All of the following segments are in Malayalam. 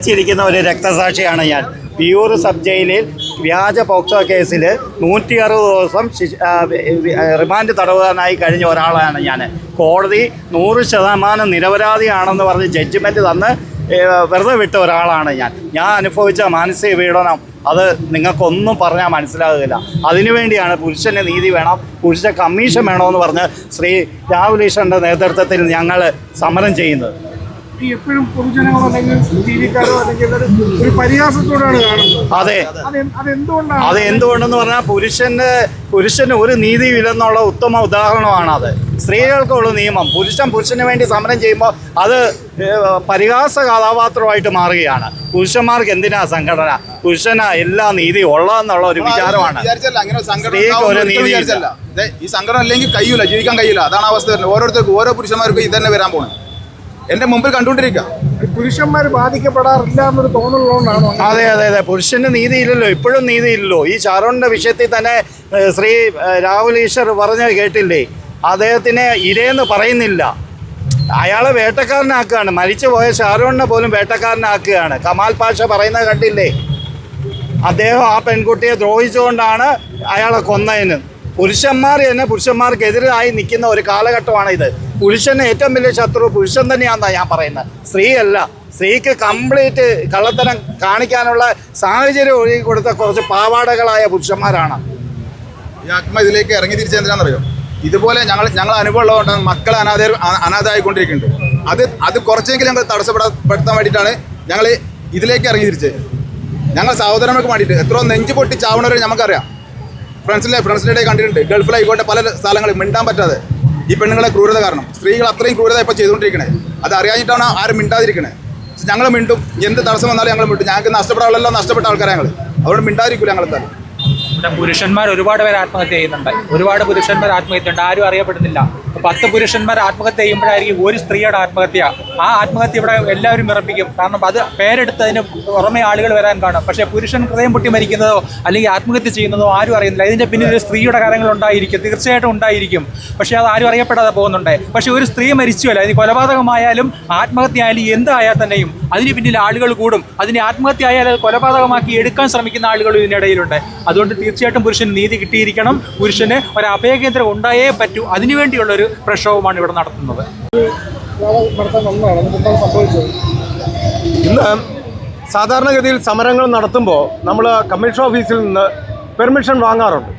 ിരിക്കുന്ന ഒരു രക്തസാക്ഷിയാണ് ഞാൻ. പിയൂർ സബ് ജയിലിൽ വ്യാജ പോക്സോ കേസിൽ നൂറ്റി അറുപത് ദിവസം റിമാൻഡ് തടവുകാരനായി കഴിഞ്ഞ ഒരാളാണ് ഞാൻ. കോടതി നൂറ് ശതമാനം നിരപരാധിയാണെന്ന് പറഞ്ഞ് ജഡ്ജ്മെന്റ് തന്ന് വെറുതെ വിട്ട ഒരാളാണ് ഞാൻ. ഞാൻ അനുഭവിച്ച മാനസിക പീഡനം അത് നിങ്ങൾക്കൊന്നും പറഞ്ഞാൽ മനസ്സിലാകുകയില്ല. അതിനുവേണ്ടിയാണ് പുരുഷന് നീതി വേണം പുരുഷ കമ്മീഷൻ വേണമെന്ന് പറഞ്ഞ് ശ്രീ രാഹുൽ ഈശ്വറിന്റെ നേതൃത്വത്തിൽ ഞങ്ങൾ സമരം ചെയ്യുന്നത്. ഈ എപ്പോഴും പൊതുജനങ്ങളോ അല്ലെങ്കിൽ ടി വിക്കാരോ അല്ലെങ്കിൽ ഒരു ഒരു പരിഹാസത്തോടാണ് കാണുന്നത്. അതെ. അതെന്തുകൊണ്ടാണ് അത് എന്തുകൊണ്ടെന്ന് പറഞ്ഞാൽ പുരുഷന്റെ പുരുഷന് ഒരു നീതി നീതിയില്ലെന്നുള്ള ഉത്തമ ഉദാഹരണമാണ് അത്. സ്ത്രീകൾക്കുള്ള നിയമം. പുരുഷൻ പുരുഷന് വേണ്ടി സമരം ചെയ്യുമ്പോൾ അത് പരിഹാസ കഥാപാത്രമായിട്ട് മാറുകയാണ്. പുരുഷന്മാർക്ക് എന്തിനാ സംഘടന? പുരുഷനാ എല്ലാ നീതി ഉള്ളതെന്നുള്ള ഒരു വിചാരമാണ്. സ്ത്രീക്ക് ഒരു ദേ, ഈ സംഘടന അല്ലെങ്കിൽ കഴിയൂല ജീവിക്കാൻ കഴിയില്ല അതാണ് അവസ്ഥ ഓരോരുത്തർക്ക് ഓരോ പുരുഷന്മാർക്കും ഇതന്നെ വരാൻ പോണത്. എന്റെ മുമ്പിൽ കണ്ടുകൊണ്ടിരിക്കുക. പുരുഷന്മാർ ബാധിക്കപ്പെടാറില്ല എന്നൊരു തോന്നലുള്ളതുകൊണ്ടാണോ അതെ അതെ അതെ. പുരുഷന് നീതിയില്ലല്ലോ. ഇപ്പോഴും നീതിയില്ലല്ലോ. ഈ ഷാരോണിന്റെ വിഷയത്തിൽ തന്നെ ശ്രീ രാഹുൽ ഈശ്വർ പറഞ്ഞ കേട്ടില്ലേ? അദ്ദേഹത്തിനെ ഇരയെന്ന് പറയുന്നില്ല. അയാളെ വേട്ടക്കാരനാക്കുകയാണ്. മരിച്ചുപോയ ഷാരോണിനെ പോലും വേട്ടക്കാരനാക്കുകയാണ്. കമാൽ പാഷ പറയുന്നത് കണ്ടില്ലേ? അദ്ദേഹം ആ പെൺകുട്ടിയെ ദ്രോഹിച്ചുകൊണ്ടാണ് അയാളെ കൊന്നതിന്. പുരുഷന്മാർ തന്നെ പുരുഷന്മാർക്കെതിരായി നിൽക്കുന്ന ഒരു കാലഘട്ടമാണ് ഇത് പുരുഷന് ഏറ്റവും വലിയ ശത്രു പുരുഷൻ തന്നെയാണെന്നാണ് ഞാൻ പറയുന്നത്. സ്ത്രീയല്ല സ്ത്രീക്ക് കംപ്ലീറ്റ് കള്ളത്തരം കാണിക്കാനുള്ള സാഹചര്യം ഒഴുകി കൊടുത്ത കുറച്ച് പാവാടകളായ പുരുഷന്മാരാണ്. ഈ ഇതിലേക്ക് ഇറങ്ങി തിരിച്ചെന്തിനാണെന്നറിയോ ഇതുപോലെ ഞങ്ങൾ ഞങ്ങൾ അനുഭവം ഉള്ളതുകൊണ്ടാണ് മക്കൾ അനാഥ അനാഥായിക്കൊണ്ടിരിക്കുന്നുണ്ട് അത് അത് കുറച്ചെങ്കിലും ഞങ്ങൾ തടസ്സപ്പെടുത്താൻ വേണ്ടിയിട്ടാണ് ഞങ്ങൾ ഇതിലേക്ക് ഇറങ്ങി തിരിച്ചത് ഞങ്ങൾ സഹോദരങ്ങൾക്ക് വേണ്ടിയിട്ട് എത്രയോ നെഞ്ചു പൊട്ടി ചാവണവരെ നമുക്കറിയാം. ഫ്രണ്ട്സിലെ ഫ്രണ്ട്സിന്റെ കണ്ടിട്ടുണ്ട്. ഗൾഫിലായിക്കോട്ടെ പല സ്ഥലങ്ങളിൽ മിണ്ടാൻ പറ്റാതെ. ഈ പെണ്ണുങ്ങളെ ക്രൂരത കാരണം. സ്ത്രീകൾ അത്രയും ക്രൂരത ഇപ്പോൾ ചെയ്തുകൊണ്ടിരിക്കണേ. അത് അറിയാഞ്ഞിട്ടാണ് ആരും മിണ്ടാതിരിക്കണേ. ഞങ്ങൾ മിണ്ടും. എന്ത് തടസ്സം വന്നാലും ഞങ്ങൾ മിണ്ടും. ഞങ്ങൾക്ക് നഷ്ടപ്പെടാനുള്ള നഷ്ടപ്പെട്ട ആൾക്കാരെ ഞങ്ങൾ അതുകൊണ്ട് മിണ്ടാതിരിക്കില്ല ഞങ്ങൾ പുരുഷന്മാർ ഒരുപാട് പേര് ആത്മഹത്യ ചെയ്യുന്നുണ്ട്. ഒരുപാട് പുരുഷന്മാർ ആത്മഹത്യ ഉണ്ട് ആരും അറിയപ്പെടുന്നില്ല. പത്ത് പുരുഷന്മാർ ആത്മഹത്യ ചെയ്യുമ്പോഴായിരിക്കും ഒരു സ്ത്രീയുടെ ആത്മഹത്യ. ആ ആത്മഹത്യ ഇവിടെ എല്ലാവരും വിറപ്പിക്കും. കാരണം അത് പേരെടുത്തതിന് പുറമെ ആളുകൾ വരാൻ കാണും. പക്ഷേ പുരുഷൻ ഹൃദയം പൊട്ടി മരിക്കുന്നതോ അല്ലെങ്കിൽ ആത്മഹത്യ ചെയ്യുന്നതോ ആരും അറിയുന്നില്ല. ഇതിന്റെ പിന്നിൽ ഒരു സ്ത്രീയുടെ കാര്യങ്ങൾ ഉണ്ടായിരിക്കും. തീർച്ചയായിട്ടും ഉണ്ടായിരിക്കും. പക്ഷേ അത് ആരും അറിയപ്പെടാതെ പോകുന്നുണ്ട്. പക്ഷേ ഒരു സ്ത്രീ മരിച്ചുവല്ല. ഇത് കൊലപാതകമായാലും ആത്മഹത്യ ആയാലും എന്തായാൽ തന്നെയും അതിന് പിന്നിൽ ആളുകൾ കൂടും. അതിനെ ആത്മഹത്യ ആയാൽ കൊലപാതകമാക്കി എടുക്കാൻ ശ്രമിക്കുന്ന ആളുകളും ഇതിനിടയിലുണ്ട്. അതുകൊണ്ട് തീർച്ചയായിട്ടും പുരുഷന് നീതി കിട്ടിയിരിക്കണം. പുരുഷന് ഒരു അഭയകേന്ദ്രം ഉണ്ടായേ പറ്റൂ. അതിനുവേണ്ടിയുള്ള ഒരു പ്രക്ഷോഭമാണ് ഇവിടെ നടത്തുന്നത്. ഇന്ന് സാധാരണഗതിയിൽ സമരങ്ങൾ നടത്തുമ്പോൾ നമ്മൾ കമ്മീഷൻ ഓഫീസിൽ നിന്ന് പെർമിഷൻ വാങ്ങാറുണ്ട്.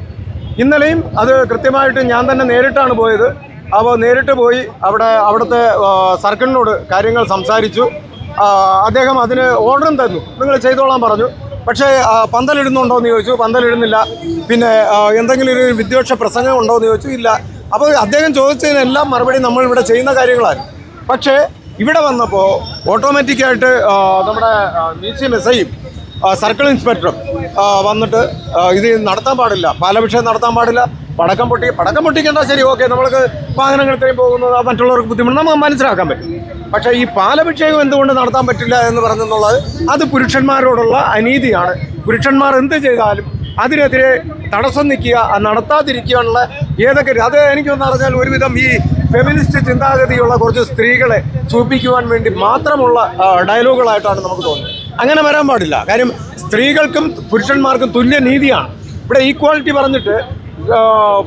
ഇന്നലെയും അത് കൃത്യമായിട്ട് ഞാൻ തന്നെ നേരിട്ടാണ് പോയത്. അപ്പോൾ നേരിട്ട് പോയി അവിടെ അവിടുത്തെ സർക്കിളിനോട് കാര്യങ്ങൾ സംസാരിച്ചു. അദ്ദേഹം അതിന് ഓർഡറും തന്നു. നിങ്ങൾ ചെയ്തോളാൻ പറഞ്ഞു. പക്ഷേ പന്തലിടുന്നുണ്ടോ എന്ന് ചോദിച്ചു. പന്തലിടുന്നില്ല. പിന്നെ എന്തെങ്കിലും ഒരു വിദ്വേഷ പ്രസംഗം ഉണ്ടോ എന്ന് ചോദിച്ചു. ഇല്ല. അപ്പോൾ അദ്ദേഹം ചോദിച്ചതിനെല്ലാം മറുപടി നമ്മൾ ഇവിടെ ചെയ്യുന്ന കാര്യങ്ങളാണ്. പക്ഷേ ഇവിടെ വന്നപ്പോൾ ഓട്ടോമാറ്റിക്കായിട്ട് നമ്മുടെ മ്യൂസിയം എസ് ഐയും സർക്കിൾ ഇൻസ്പെക്ടറും വന്നിട്ട് ഇത് നടത്താൻ പാടില്ല. പാലഭിഷേകം നടത്താൻ പാടില്ല. പടക്കം പൊട്ടി പടക്കം പൊട്ടിക്കേണ്ട ശരി ഓക്കെ നമ്മൾക്ക് വാഹനങ്ങൾ ഇത്രയും പോകുന്നത് മറ്റുള്ളവർക്ക് ബുദ്ധിമുട്ട് നമുക്ക് മനസ്സിലാക്കാൻ പറ്റും. പക്ഷേ ഈ പാലഭിഷേകം എന്തുകൊണ്ട് നടത്താൻ പറ്റില്ല എന്ന് പറഞ്ഞെന്നുള്ളത് അത് പുരുഷന്മാരോടുള്ള അനീതിയാണ്. പുരുഷന്മാർ എന്ത് ചെയ്താലും അതിനെതിരെ തടസ്സം നിൽക്കുക നടത്താതിരിക്കാനുള്ള ഏതൊക്കെ അത് എനിക്കൊന്ന് അറിഞ്ഞാൽ ഒരുവിധം ഈ ഫെമിനിസ്റ്റ് ചിന്താഗതിയുള്ള കുറച്ച് സ്ത്രീകളെ ചൂപ്പിക്കുവാൻ വേണ്ടി മാത്രമുള്ള ഡയലോഗുകളായിട്ടാണ് നമുക്ക് തോന്നുന്നത്. അങ്ങനെ വരാൻ പാടില്ല. കാര്യം സ്ത്രീകൾക്കും പുരുഷന്മാർക്കും തുല്യ നീതിയാണ് ഇവിടെ ഈക്വാളിറ്റി പറഞ്ഞിട്ട്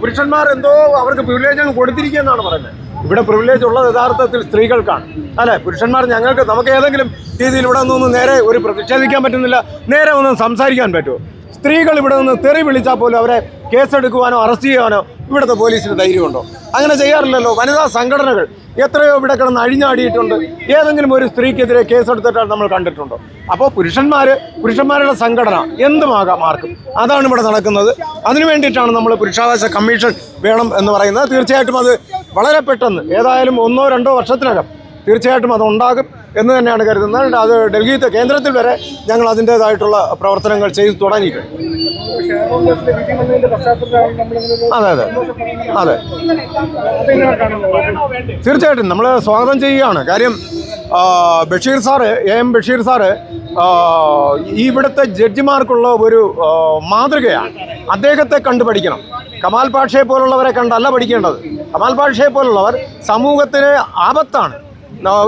പുരുഷന്മാർ എന്തോ അവർക്ക് പ്രിവിലേജ് കൊടുത്തിരിക്കുക എന്നാണ് പറയുന്നത്. ഇവിടെ പ്രിവിലേജ് ഉള്ളത് യഥാർത്ഥത്തിൽ സ്ത്രീകൾക്കാണ്. അല്ലെ? പുരുഷന്മാർ ഞങ്ങൾക്ക് നമുക്ക് ഏതെങ്കിലും രീതിയിൽ ഇവിടെ നിന്ന് നേരെ ഒരു പ്രതിഷേധിക്കാൻ പറ്റുന്നില്ല നേരെ ഒന്ന് സംസാരിക്കാൻ പറ്റുമോ? സ്ത്രീകൾ ഇവിടെ നിന്ന് തെറി വിളിച്ചാൽ പോലും അവരെ കേസെടുക്കുവാനോ അറസ്റ്റ് ചെയ്യാനോ ഇവിടുത്തെ പോലീസിന് ധൈര്യമുണ്ടോ? അങ്ങനെ ചെയ്യാറില്ലല്ലോ. വനിതാ സംഘടനകൾ എത്രയോ ഇവിടെ കിടന്ന് അഴിഞ്ഞാടിയിട്ടുണ്ട്. ഏതെങ്കിലും ഒരു സ്ത്രീക്കെതിരെ കേസെടുത്തിട്ടാണ് നമ്മൾ കണ്ടിട്ടുണ്ടോ? അപ്പോൾ പുരുഷന്മാർ പുരുഷന്മാരുടെ സംഘടന എന്തുമാകാം ആർക്കും. അതാണ് ഇവിടെ നടക്കുന്നത്. അതിനു വേണ്ടിയിട്ടാണ് നമ്മൾ പുരുഷാവകാശ കമ്മീഷൻ വേണം എന്ന് പറയുന്നത്. തീർച്ചയായിട്ടും അത് വളരെ പെട്ടെന്ന് ഏതായാലും ഒന്നോ രണ്ടോ വർഷത്തിനകം തീർച്ചയായിട്ടും അത് ഉണ്ടാകും. എന്ന് തന്നെയാണ് കരുതുന്നത്. അത് ഡൽഹിയിലെ കേന്ദ്രത്തിൽ വരെ ഞങ്ങൾ അതിന്റേതായിട്ടുള്ള പ്രവർത്തനങ്ങൾ ചെയ്തു തുടങ്ങിയിട്ടുണ്ട്. അതെ അതെ. അതെ. തീർച്ചയായിട്ടും നമ്മൾ സ്വാഗതം ചെയ്യുകയാണ്. കാര്യം Basheer sir A M Basheer sir ഇവിടുത്തെ ജഡ്ജിമാർക്കുള്ള ഒരു മാതൃകയാണ്. അദ്ദേഹത്തെ കണ്ടു പഠിക്കണം. കമാൽ പാഷയെ പോലുള്ളവരെ കണ്ടല്ല പഠിക്കേണ്ടത്. കമാൽ പാഷയെ പോലുള്ളവർ സമൂഹത്തിന് ആപത്താണ്.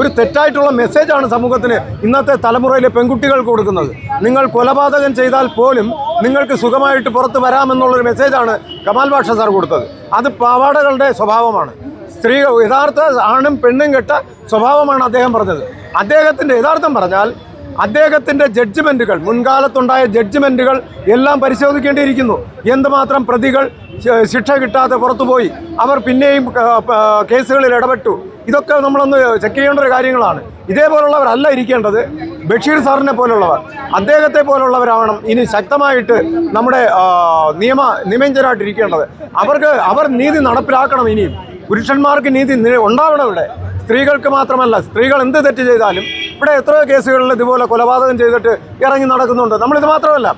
ഒരു തെറ്റായിട്ടുള്ള മെസ്സേജാണ് സമൂഹത്തിന് ഇന്നത്തെ തലമുറയിലെ പെൺകുട്ടികൾക്ക് കൊടുക്കുന്നത്. നിങ്ങൾ കൊലപാതകം ചെയ്താൽ പോലും നിങ്ങൾക്ക് സുഖമായിട്ട് പുറത്ത് വരാമെന്നുള്ളൊരു മെസ്സേജാണ് കമാൽ ബാഷ സാർ കൊടുത്തത്. അത് പാവാടകളുടെ സ്വഭാവമാണ്. സ്ത്രീ യഥാർത്ഥ ആണും പെണ്ണും കെട്ട സ്വഭാവമാണ് അദ്ദേഹം പറഞ്ഞത്. അദ്ദേഹത്തിന്റെ യഥാർത്ഥം പറഞ്ഞാൽ അദ്ദേഹത്തിന്റെ ജഡ്ജ്മെന്റുകൾ മുൻകാലത്തുണ്ടായ ജഡ്ജ്മെന്റുകൾ എല്ലാം പരിശോധിക്കേണ്ടിയിരിക്കുന്നു. എന്തുമാത്രം പ്രതികൾ ശിക്ഷ കിട്ടാതെ പുറത്തുപോയി. അവർ പിന്നെയും കേസുകളിൽ ഇടപെട്ടു. ഇതൊക്കെ നമ്മളൊന്ന് ചെക്ക് ചെയ്യേണ്ട ഒരു കാര്യങ്ങളാണ്. ഇതേപോലുള്ളവരല്ല ഇരിക്കേണ്ടത്. ബഷീർ സാറിനെ പോലുള്ളവർ. അദ്ദേഹത്തെ പോലുള്ളവരാവണം. ഇനി ശക്തമായിട്ട് നമ്മുടെ നിയമ നിയമഞ്ചരായിട്ടിരിക്കേണ്ടത് അവർക്ക് അവർ നീതി നടപ്പിലാക്കണം ഇനിയും. പുരുഷന്മാർക്ക് നീതി ഉണ്ടാവണം ഇവിടെ. സ്ത്രീകൾക്ക് മാത്രമല്ല സ്ത്രീകൾ എന്ത് തെറ്റ് ചെയ്താലും ഇവിടെ എത്രയോ കേസുകളിൽ ഇതുപോലെ കൊലപാതകം ചെയ്തിട്ട് ഇറങ്ങി നടക്കുന്നുണ്ട്. നമ്മളിത് മാത്രമല്ല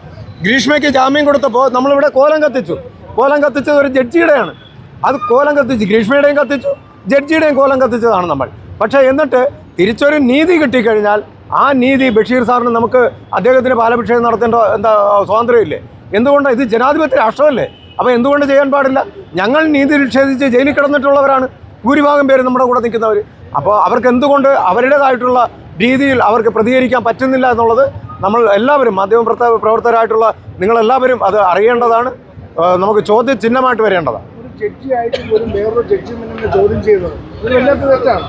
ഗ്രീഷ്മയ്ക്ക് ജാമ്യം കൊടുത്തപ്പോൾ നമ്മളിവിടെ കോലം കത്തിച്ചു. കോലം കത്തിച്ചത് ഒരു ജഡ്ജിയുടെയാണ്. അത് കോലം കത്തിച്ചു ഗ്രീഷ്മയുടെയും കത്തിച്ചു. ജഡ്ജിയുടെയും കോലം കത്തിച്ചതാണ് നമ്മൾ. പക്ഷേ എന്നിട്ട് തിരിച്ചൊരു നീതി കിട്ടിക്കഴിഞ്ഞാൽ ആ നീതി ബഷീർ സാറിന് നമുക്ക് അദ്ദേഹത്തിന് പാലഭിഷേകം നടത്തേണ്ട എന്താ സ്വാതന്ത്ര്യമില്ലേ? എന്തുകൊണ്ട്? ഇത് ജനാധിപത്യ രാഷ്ട്രമല്ലേ? അപ്പോൾ എന്തുകൊണ്ട് ചെയ്യാൻ പാടില്ല? ഞങ്ങൾ നീതി നിഷേധിച്ച് ജയിലിൽ കിടന്നിട്ടുള്ളവരാണ്. ഭൂരിഭാഗം പേര് നമ്മുടെ കൂടെ നിൽക്കുന്നവർ അപ്പോൾ അവർക്ക് എന്തുകൊണ്ട് അവരുടേതായിട്ടുള്ള രീതിയിൽ അവർക്ക് പ്രതികരിക്കാൻ പറ്റുന്നില്ല എന്നുള്ളത് നമ്മൾ എല്ലാവരും മാധ്യമ പ്രവർത്ത- പ്രവർത്തകരായിട്ടുള്ള നിങ്ങളെല്ലാവരും അത് അറിയേണ്ടതാണ്. നമുക്ക് ചോദ്യചിഹ്നമായിട്ട് വരേണ്ടതാണ്. ജഡ്ജി ആയിട്ട് പോലും വേറൊരു ജഡ്ജിമെന്റിനെ ചോദ്യം ചെയ്തത്. ഇത് വല്ലാത്ത തെറ്റാണ്.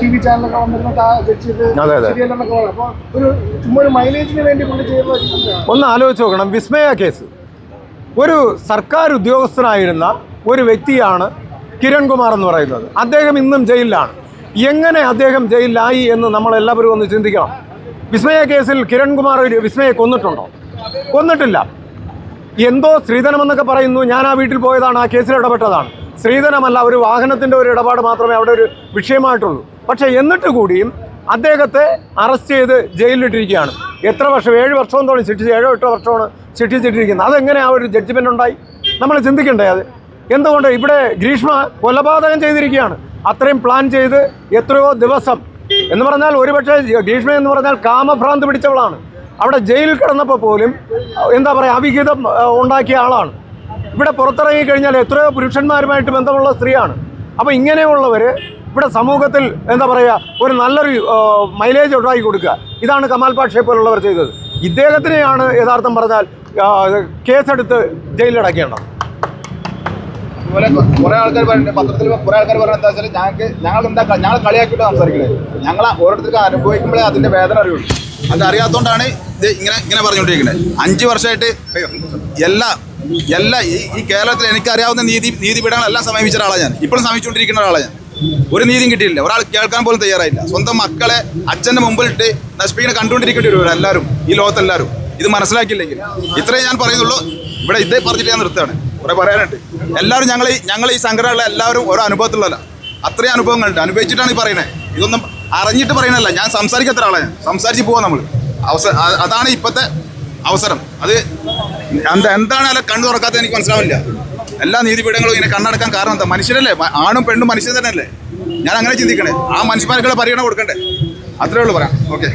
ടി വി ചാനലൊക്കെ വന്നിരുന്നിട്ട് ആ ജഡ്ജി ഇത് അതെ, അതെ. ശരിയല്ലെന്നൊക്കെ പറയും. അപ്പോൾ ഒരു ചുമ്മാ ഒരു മൈലേജിന് വേണ്ടി പുള്ളി ചെയ്യുന്ന ഒന്ന് ആലോചിച്ച് നോക്കണം. വിസ്മയ കേസ്. ഒരു സർക്കാർ ഉദ്യോഗസ്ഥനായിരുന്ന ഒരു വ്യക്തിയാണ് കിരൺകുമാർ എന്ന് പറയുന്നത്. അദ്ദേഹം ഇന്നും ജയിലിലാണ്. എങ്ങനെ അദ്ദേഹം ജയിലിലായി എന്ന് നമ്മൾ എല്ലാവരും ഒന്ന് ചിന്തിക്കണം. വിസ്മയ കേസിൽ കിരൺകുമാർ ഒരു വിസ്മയെ കൊന്നിട്ടുണ്ടോ? കൊന്നിട്ടില്ല. എന്തോ സ്ത്രീധനമെന്നൊക്കെ പറയുന്നു. ഞാൻ ആ വീട്ടിൽ പോയതാണ്. ആ കേസിൽ ഇടപെട്ടതാണ്. സ്ത്രീധനമല്ല ഒരു വാഹനത്തിന്റെ ഒരു ഇടപാട് മാത്രമേ അവിടെ ഒരു വിഷയമായിട്ടുള്ളൂ. പക്ഷേ എന്നിട്ട് കൂടിയും അദ്ദേഹത്തെ അറസ്റ്റ് ചെയ്ത് ജയിലിലിട്ടിരിക്കുകയാണ്. എത്ര വർഷം ഏഴ് വർഷത്തോളം ശിക്ഷിച്ച് ഏഴോ എട്ടോ വർഷമാണ് ശിക്ഷിച്ചിട്ടിരിക്കുന്നത്. അതെങ്ങനെ ആ ഒരു ജഡ്ജ്മെന്റ് ഉണ്ടായി? നമ്മൾ ചിന്തിക്കണ്ടേ അത്? എന്തുകൊണ്ട് ഇവിടെ ഗ്രീഷ്മ കൊലപാതകം ചെയ്തിരിക്കുകയാണ്. അത്രയും പ്ലാൻ ചെയ്ത് എത്രയോ ദിവസം. എന്ന് പറഞ്ഞാൽ ഒരുപക്ഷെ ഗ്രീഷ്മ എന്ന് പറഞ്ഞാൽ കാമഭ്രാന്ത് പിടിച്ചവളാണ്. അവിടെ ജയിലിൽ കിടന്നപ്പോൾ പോലും എന്താ പറയുക അവിഹിതം ഉണ്ടാക്കിയ ആളാണ്. ഇവിടെ പുറത്തിറങ്ങി കഴിഞ്ഞാൽ എത്രയോ പുരുഷന്മാരുമായിട്ട് ബന്ധമുള്ള സ്ത്രീയാണ്. അപ്പോൾ ഇങ്ങനെയുള്ളവർ ഇവിടെ സമൂഹത്തിൽ എന്താ പറയുക ഒരു നല്ലൊരു മൈലേജ് ഉണ്ടാക്കി കൊടുക്കുക. ഇതാണ് കമാൽ പാഷയെ പോലുള്ളവർ ചെയ്തത്. ഇദ്ദേഹത്തിനെയാണ് യഥാർത്ഥം പറഞ്ഞാൽ കേസെടുത്ത് ജയിലിലടക്കേണ്ടത്. അതുപോലെ കുറെ ആൾക്കാർ പറയുന്നുണ്ട് പത്രത്തിൽ കുറെ ആൾക്കാർ പറയുന്നത് എന്താ വെച്ചാൽ ഞങ്ങൾക്ക് ഞങ്ങൾ എന്താ ഞങ്ങൾ കളിയാക്കിയിട്ട് സംസാരിക്കുന്നത് ഞങ്ങൾ ഓരോരുത്തർക്ക് അനുഭവിക്കുമ്പോഴേ അതിന്റെ വേദന അറിയുള്ളൂ. അത് അറിയാത്തതുകൊണ്ടാണ് ഇത് ഇങ്ങനെ ഇങ്ങനെ പറഞ്ഞുകൊണ്ടിരിക്കുന്നത് അഞ്ച് വർഷമായിട്ട് എല്ലാ എല്ലാ ഈ ഈ കേരളത്തിൽ എനിക്കറിയാവുന്ന നീതി നീതിപീഠങ്ങളെല്ലാം സമീപിച്ച ഒരാളാണ് ഞാൻ. ഇപ്പോഴും സമീപിച്ചുകൊണ്ടിരിക്കുന്ന ഒരാളാണ് ഞാൻ. ഒരു നീതിയും കിട്ടിയില്ല ഒരാൾ കേൾക്കാൻ പോലും തയ്യാറായില്ല. സ്വന്തം മക്കളെ അച്ഛന്റെ മുമ്പിലിട്ട് നശിപ്പിക്കുന്ന കണ്ടുകൊണ്ടിരിക്കേണ്ടി വരും എല്ലാവരും ഈ ലോകത്തെല്ലാവരും. ഇത് മനസ്സിലാക്കിയില്ലെങ്കിൽ. ഇത്രയും ഞാൻ പറയുന്നുള്ളൂ. ഇവിടെ ഇതേ പറഞ്ഞിട്ട് ഞാൻ നിർത്തുകയാണ്. കുറെ പറയാനുണ്ട്. എല്ലാവരും ഞങ്ങൾ ഞങ്ങൾ ഈ സംഘടനയുള്ള എല്ലാവരും ഓരോ അനുഭവത്തിലുള്ളതല്ല അത്രയും അനുഭവങ്ങളുണ്ട്. അനുഭവിച്ചിട്ടാണ് ഈ പറയുന്നത് ഇതൊന്നും അറിഞ്ഞിട്ട് പറയണല്ല ഞാൻ സംസാരിക്കാത്ത ഒരാളാണ് ഞാൻ. സംസാരിച്ച് പോവാം നമ്മൾ അവസരം അതാണ് ഇപ്പോഴത്തെ അവസരം. അത് എന്താ എന്താണ് അല്ല കണ്ണു തുറക്കാത്ത എനിക്ക് മനസ്സിലാവില്ല എല്ലാ നീതിപീഠങ്ങളും ഇങ്ങനെ കണ്ണടക്കാൻ കാരണം എന്താ? മനുഷ്യരല്ലേ? ആണും പെണ്ണും മനുഷ്യൻ തന്നെയല്ലേ? ഞാൻ അങ്ങനെ ചിന്തിക്കണേ. ആ മനുഷ്യന്മാർക്കുള്ള പരിഗണന കൊടുക്കണ്ടേ? അത്രേ ഉള്ളൂ പറയാം. ഓക്കെ